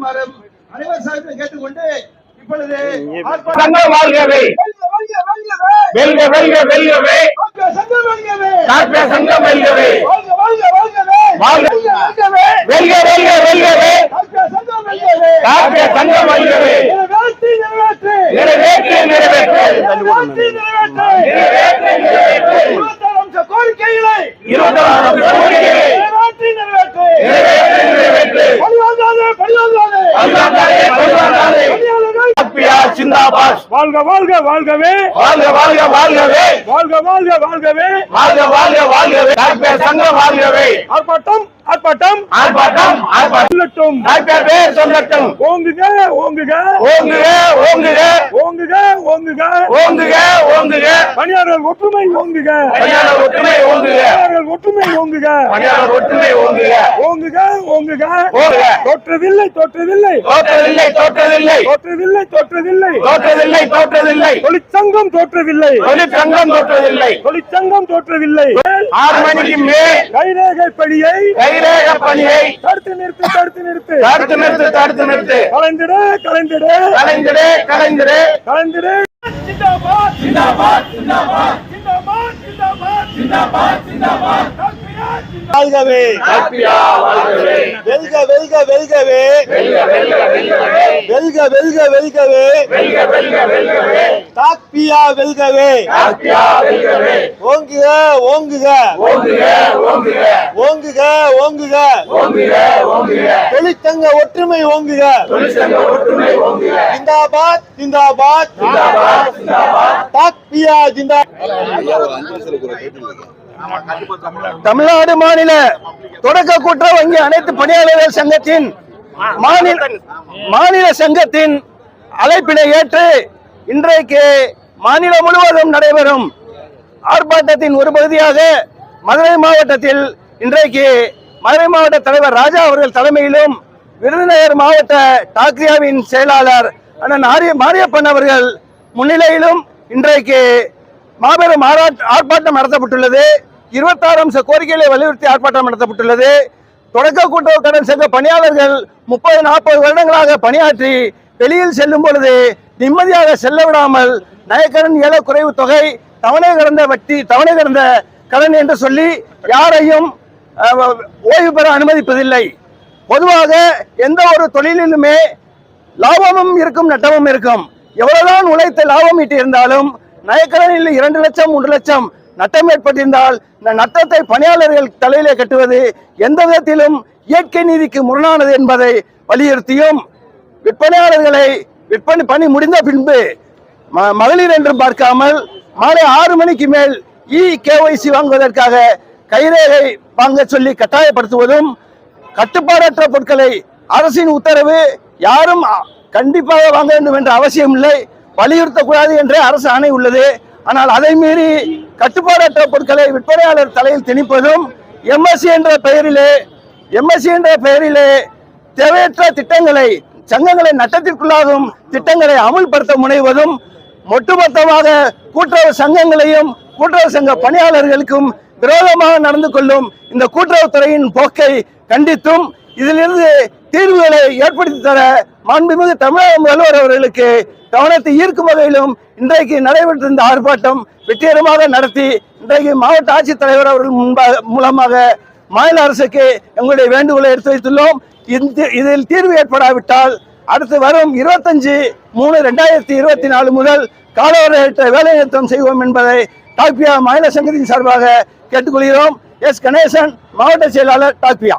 கலந்து கொண்டு இப்பொழுது சங்கம் வாழ்கவே. வெல்க வெல்க வெல்கவே. சங்கம் வெல்கவே. காப்பிய சங்கம் வெல்கவே. வாழ்க வாழ்க வாழ்கவே வாழ்க. வெல்கவே. வெல்க வெல்க வெல்கவே. காப்பிய சங்கம் வெல்கவே. காப்பிய சங்கம் வெல்கவே. நிறைவேற்றி நிறைவேற்றி. நிறைவேற்று நிறைவேற்று. நிறைவேற்றி நிறைவேற்றி. நிறைவேற்று நிறைவேற்று. இருபத்தாறு அம்ச கோரிக்கைகளை வாழ்க வாழ்க வாழ்கவே. வாழ்க வாழ்க வாழ்கவே. வாழ்க வாழ்க வாழ்கவே. வாழ்க வாழ்க வாழ்கவே. சங்கம் வாழ்கவே. ஆர்ப்பாட்டம் ஆர்ப்பாட்டம். ஆர்ப்பாட்டம் சொல்லட்டும். பேர் சொல்லட்டும். ஓங்குக ஓங்குக. ஓங்குக ஓங்குக. ஓங்குக ஓங்குக. ஓங்குக ஓங்குக. பணியாளர்கள் ஒற்றுமை ஓங்குக. பணியாளர் ஒற்றுமை ஓங்குக. பணியாளர்கள் ஒற்றுமை ஓங்குக. பணியாளர் ஒற்றுமை ஓங்குக. ஓங்குக ஓங்குக. ஓங்குக. தோற்றதில்லை தோற்றதில்லை. தோற்றதில்லை தோற்றதில்லை. தோற்றதில்லை தோற்றதில்லை. தோற்றதில்லை தோற்றதில்லை. தொழிற்சங்கம் தோற்றவில்லை. தொழிற்சங்கம் தோற்றதில்லை. தொழிற்சங்கம் தோற்றவில்லை. ஆறு மணிக்கு மேல் கைரேகை பணியை கைரேக பணியை தடுத்து நிறுத்து தடுத்து நிறுத்து. தடுத்து நிறுத்து தடுத்து நிறுத்து. கலைந்திடு கலைந்திடு. கலைஞரே கலைஞரே கலைந்திடு. ஜிந்தாபாத் ஜிந்தாபாத் ஜிந்தாபாத் ஜிந்தாபாத் ஜிந்தாபாத் ஜிந்தாபாத் ஜிந்தாபாத் வாழ்கவே. காப்பியா வாழ்கவே. வெல்க வெல்க வெல்கவே. வெல்க வெல்க வெல்கவே. வெல்க வெல்க வெல்கவே. வெல்க வெல்க வெல்கவே. தாக்பியா வெல்கவே. ஓங்குக ஓங்குக. ஓங்குக ஓங்குக. தொழிற்சங்க ஒற்றுமை ஓங்குக. ஜிந்தாபாத் ஜிந்தாபாத். தாக்பியா ஜிந்தா தமிழ்நாடு மாநில தொடக்க கூட்டுற வங்கி அனைத்து பணியாளர்கள் சங்கத்தின் மாநில மாநில சங்கத்தின் அழைப்பினை ஏற்று இன்றைக்கு மாநிலம் முழுவதும் நடைபெறும். ஆர்ப்பாட்டத்தின் ஒரு பகுதியாக மதுரை மாவட்டத்தில் இன்றைக்கு மதுரை மாவட்ட தலைவர் ராஜா அவர்கள் தலைமையிலும் விருதுநகர் மாவட்ட டாக்ரியாவின் செயலாளர் அண்ணன் ஆரிய மாரியப்பன் அவர்கள் முன்னிலையிலும் இன்றைக்கு மாபெரும் ஆர்ப்பாட்டம் நடத்தப்பட்டுள்ளது. இருபத்தாறு அம்ச கோரிக்கைகளை வலியுறுத்தி ஆர்ப்பாட்டம் நடத்தப்பட்டுள்ளது. தொடக்க கூட்டுறவு கடன் சங்க பணியாளர்கள் முப்பது நாற்பது வருடங்களாக பணியாற்றி வெளியில் செல்லும் பொழுது நிம்மதியாக செல்ல விடாமல் நயக்கடன் ஏல குறைவு தொகை தவணை கடந்த வட்டி தவணை கடந்த கடன் என்று சொல்லி யாரையும் ஓய்வு பெற அனுமதிப்பதில்லை. பொதுவாக எந்த ஒரு தொழிலிலுமே லாபமும் இருக்கும் நட்டமும் இருக்கும். எவ்வளவுதான் உழைத்து லாபம் ஈட்டியிருந்தாலும் நயக்கடனில் இரண்டு லட்சம் மூன்று லட்சம் நட்டம் ஏற்பட்டிருந்தால் இந்த நட்டத்தை பணியாளர்கள் தலையிலே கட்டுவது எந்த விதத்திலும் இயற்கை நீதிக்கு முரணானது என்பதை வலியுறுத்தியும் விற்பனையாளர்களை விற்பனை பணி முடிந்த பின்பு மகளிர் என்று பார்க்காமல் மாலை ஆறு மணிக்கு மேல் இ கேஒய்சி வாங்குவதற்காக கைரேகை வாங்க சொல்லி கட்டாயப்படுத்துவதும் கட்டுப்பாடற்ற பொருட்களை அரசின் உத்தரவு யாரும் கண்டிப்பாக வாங்க வேண்டும் என்ற அவசியம் இல்லை. வலியுறுத்தக்கூடாது என்றே அரசு ஆணை உள்ளது. ஆனால் அதை மீறி கட்டுப்பாடற்ற பொருட்களை விற்பனையாளர் தலையில் திணிப்பதும் எம்எஸ்சி என்ற பெயரிலே எம்எஸ்சி என்ற பெயரிலே தேவையற்ற திட்டங்களை சங்கங்களை நட்டத்திற்குள்ளாகும் திட்டங்களை அமுல்படுத்த முனைவதும் ஒட்டுமொத்தமாக கூட்டுறவு சங்கங்களையும் கூட்டுறவு சங்க பணியாளர்களுக்கும் விரோதமாக நடந்து கொள்ளும் இந்த கூட்டுறவுத்துறையின் போக்கை கண்டித்தும் இதிலிருந்து தீர்வுகளை ஏற்படுத்தி தர மாண்புமிகு தமிழக முதல்வர் அவர்களுக்கு கவனத்தை ஈர்க்கும் வகையிலும் இன்றைக்கு நடைபெற்றிருந்த ஆர்ப்பாட்டம் வெற்றிகரமாக நடத்தி இன்றைக்கு மாவட்ட ஆட்சித்தலைவர் அவர்கள் முன்பாக மூலமாக மாநில அரசுக்கு எங்களுடைய வேண்டுகோளை எடுத்து வைத்துள்ளோம். இந்த இதில் தீர்வு ஏற்படாவிட்டால் அடுத்து வரும் இருபத்தஞ்சு மூணு ரெண்டாயிரத்தி இருபத்தி நாலு முதல் காலவரையற்ற வேலைநிறுத்தம் செய்வோம் என்பதை டாக்பியா மாநில சங்கத்தின் சார்பாக கேட்டுக்கொள்கிறோம். எஸ். கணேசன் மாவட்ட செயலாளர் டாக்பியா